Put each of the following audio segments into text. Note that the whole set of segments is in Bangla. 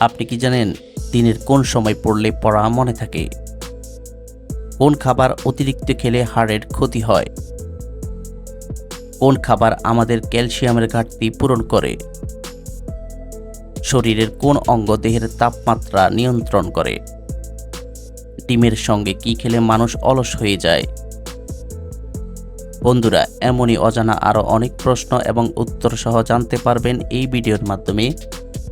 আপনি কি জানেন দিনের কোন সময় পড়লে পড়া মনে থাকে? কোন খাবার অতিরিক্ত খেলে হাড়ের ক্ষতি হয়? কোন খাবার আমাদের ক্যালসিয়ামের ঘাটতি পূরণ করে? শরীরের কোন অঙ্গ দেহের তাপমাত্রা নিয়ন্ত্রণ করে? ডিমের সঙ্গে কি খেলে মানুষ অলস হয়ে যায়? বন্ধুরা, এমনই অজানা আরও অনেক প্রশ্ন এবং উত্তর সহ জানতে পারবেন এই ভিডিওর মাধ্যমে।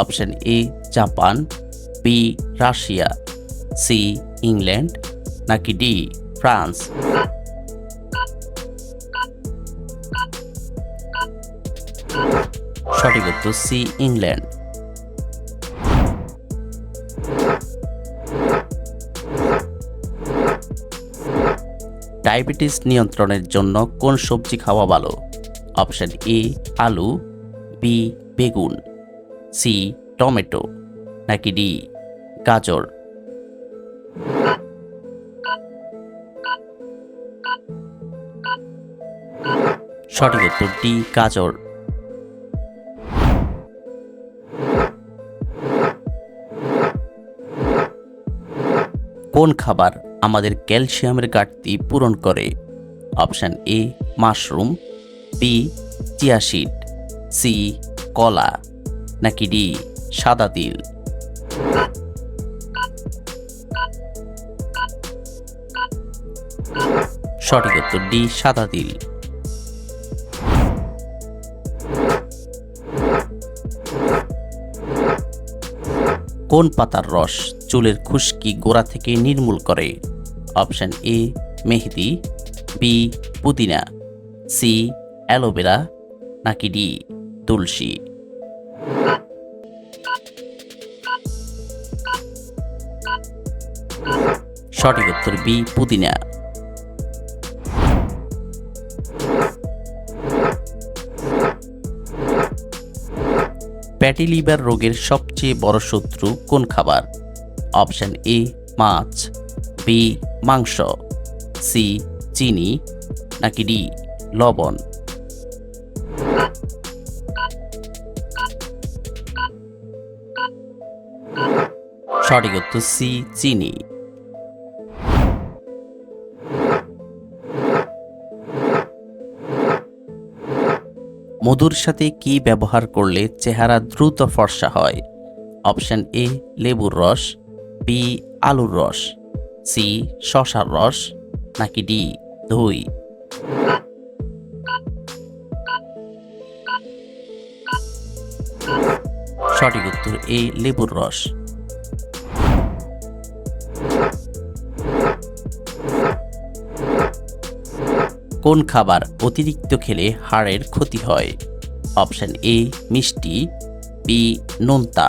Option A, Japan, B, Russia, C, England, নাকি ডি, ফ্রান্স? সঠিক উত্তর সি, ইংল্যান্ড। ডায়াবেটিস নিয়ন্ত্রণের জন্য কোন সবজি খাওয়া ভালো? অপশন এ, আলু, বি, বেগুন। সি, টমেটো, নাকি ডি, গাজর? সঠিক উত্তর ডি, গাজর। কোন খাবার আমাদের ক্যালসিয়ামের ঘাটতি পূরণ করে? Option A, mushroom, B chia seed C, কলা। নাকি ডি, সাদা তিল? সঠিক উত্তর ডি, সাদা তিল। কোন পাতার রস চুলের খুশকি গোড়া থেকে নির্মূল করে? অপশন এ, মেহেদি, বি, পুদিনা, সি, অ্যালোভেরা, নাকি ডি, তুলসী? সঠিক উত্তর বি, পুদিনা। প্যাটি লিভার রোগের সবচেয়ে বড় শত্রু কোন খাবার? অপশন এ, মাছ। বি, মাংস। সি, চিনি। নাকি ডি, লবণ। সঠিক উত্তর সি, চিনি। মধুর সাথে কি ব্যবহার করলে চেহারা দ্রুত ফর্সা হয়? অপশন এ, লেবুর রস বি আলুর রস সি শশার রস, নাকি ডি দই। সঠিক উত্তর এ, লেবুর রস। কোন খাবার অতিরিক্ত খেলে হাড়ের ক্ষতি হয়? অপশন এ, মিষ্টি, বি, নোনতা,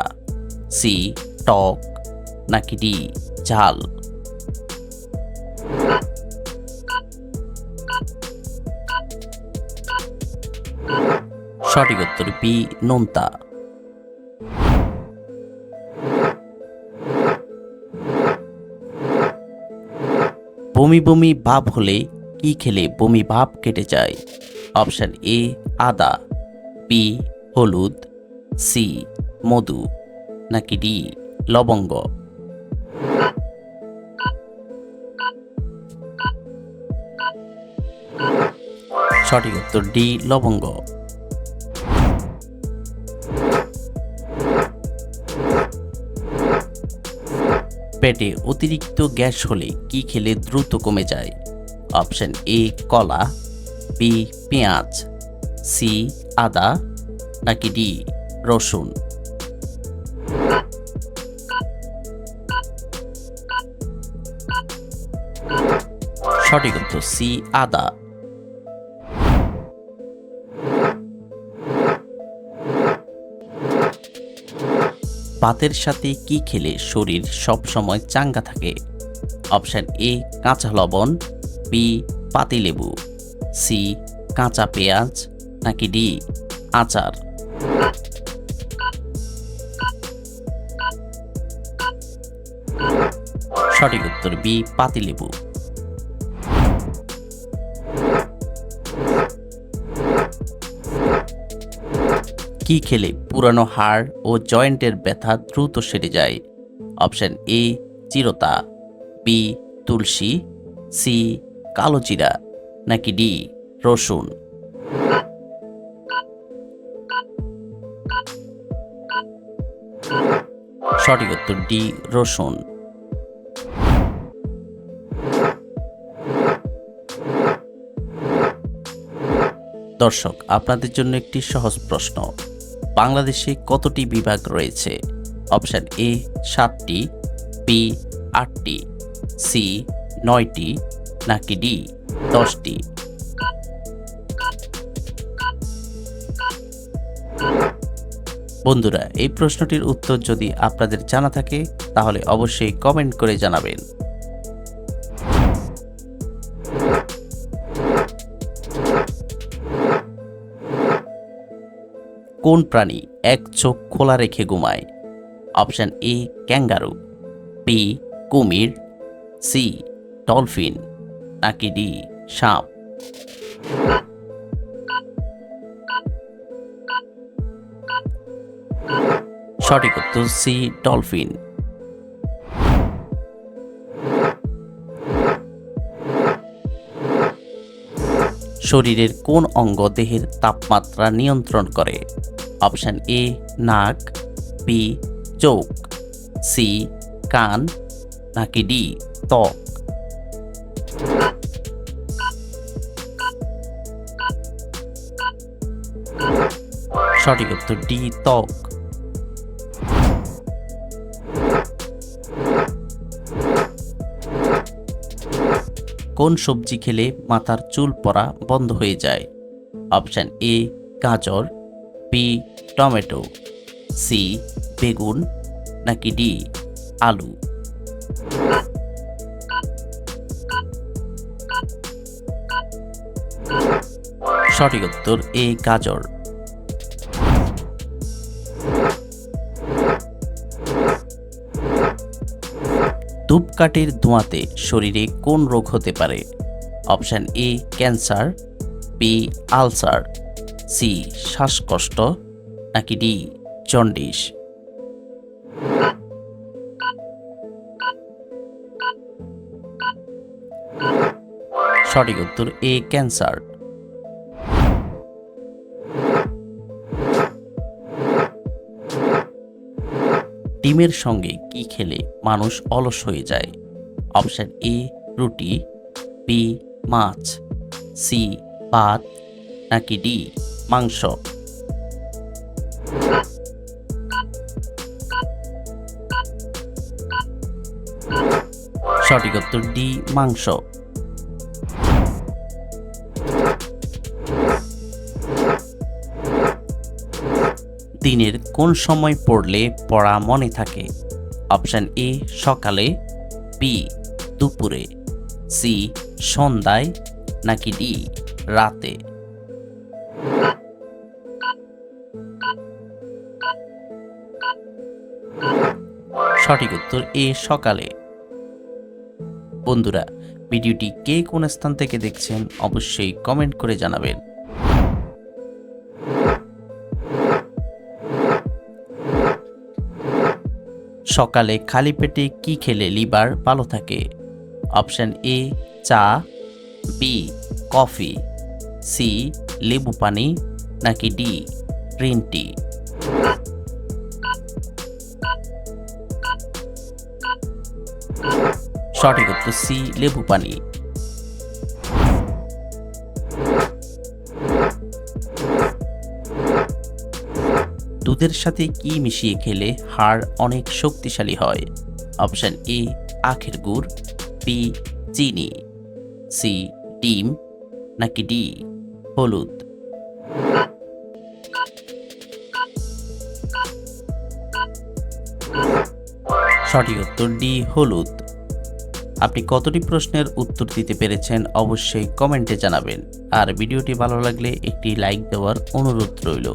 সি, টক, নাকি ডি, ঝাল। সঠিক উত্তর বি, নোনতা। বমি বমি ভাব হলে কি খেলে বমি ভাব কেটে যায়? অপশন এ, আদা, বি, হলুদ, সি, মধু, নাকি ডি, লবঙ্গ? সঠিক উত্তর ডি, লবঙ্গ। পেটে অতিরিক্ত গ্যাস হলে কি খেলে দ্রুত কমে যায়? অপশন এ, কলা, বি, পেঁয়াজ, সি, আদা, নাকি ডি, রসুন? সঠিক উত্তর সি, আদা। ভাতের সাথে কি খেলে শরীর সবসময় চাঙ্গা থাকে? অপশান এ, কাঁচা লবণ বি পাতিলেবু। সি, কাঁচা পেঁয়াজ, নাকি ডি, আচার। সঠিক উত্তর বি, পাতিলেবু। কি খেলে পুরানো হাড় ও জয়েন্টের ব্যথা দ্রুত সেরে যায়? অপশন এ, চিরতা। বি, তুলসী। সি কালো জিরা, নাকি ডি, রসুন? সঠিক উত্তর ডি, রসুন। দর্শক, আপনাদের জন্য একটি সহজ প্রশ্ন। বাংলাদেশে কতটি বিভাগ রয়েছে? অপশান এ, সাতটি, বি, আটটি, সি, নয়টি নাকি ডি? দশটি। বন্ধুরা, এই প্রশ্নটির উত্তর যদি আপনাদের জানা থাকে, তাহলে অবশ্যই কমেন্ট করে জানাবেন। কোন প্রাণী এক চোখ খোলা রেখে ঘুমায়? অপশান এ, ক্যাঙ্গারু, বি, কুমির, সি, ডলফিন। নাকি ডি সাপ। সঠিক উত্তর সি, ডলফিন। শরীরের কোন অঙ্গ দেহের তাপমাত্রা নিয়ন্ত্রণ করে? অপশান এ, নাক, বি, চোখ, সি, কান নাকি ডি ত্বক। সঠিক উত্তর ডি, ত্বক। কোন সবজি খেলে মাথার চুল পড়া বন্ধ হয়ে যায়? অপশান এ, গাজর, বি, টমেটো, সি, বেগুন, নাকি ডি, আলু। সঠিক উত্তর এ, গাজর। ধূপকাঠির ধোঁয়াতে শরীরে কোন রোগ হতে পারে? Option A, cancer, B, ulcer, C, শ্বাসকষ্ট, নাকি ডি, জন্ডিস। সঠিক উত্তর এ, ক্যান্সার। ডিমের সঙ্গে কি খেলে মানুষ অলস হয়ে যায়? অপশান এ, রুটি বি মাছ সি ভাত, নাকি ডি মাংস? সঠিক উত্তর ডি মাংস। দিনের কোন সময় পড়লে পড়া মনে থাকে? অপশান এ, সকালে, বি, দুপুরে, সি, সন্ধ্যায়, নাকি ডি, রাতে? সঠিক উত্তর এ, সকালে। বন্ধুরা, ভিডিওটি কে কোন স্থান থেকে দেখছেন অবশ্যই কমেন্ট করে জানাবেন। সকালে খালি পেটে কি খেলে লিভার ভালো থাকে? অপশান এ, চা, বি, কফি, সি, লেবু পানি, নাকি ডি, গ্রিন টি? সঠিক উত্তর সি, লেবু পানি। দুধের সাথে কি মিশিয়ে খেলে হাড় অনেক শক্তিশালী হয়? অপশান এ, আখের গুড় বি চিনি সি ডিম, নাকি ডি হলুদ। সঠিক উত্তর ডি হলুদ। আপনি কতটি প্রশ্নের উত্তর দিতে পেরেছেন অবশ্যই কমেন্টে জানাবেন। আর ভিডিওটি ভালো লাগলে একটি লাইক দেওয়ার অনুরোধ রইল।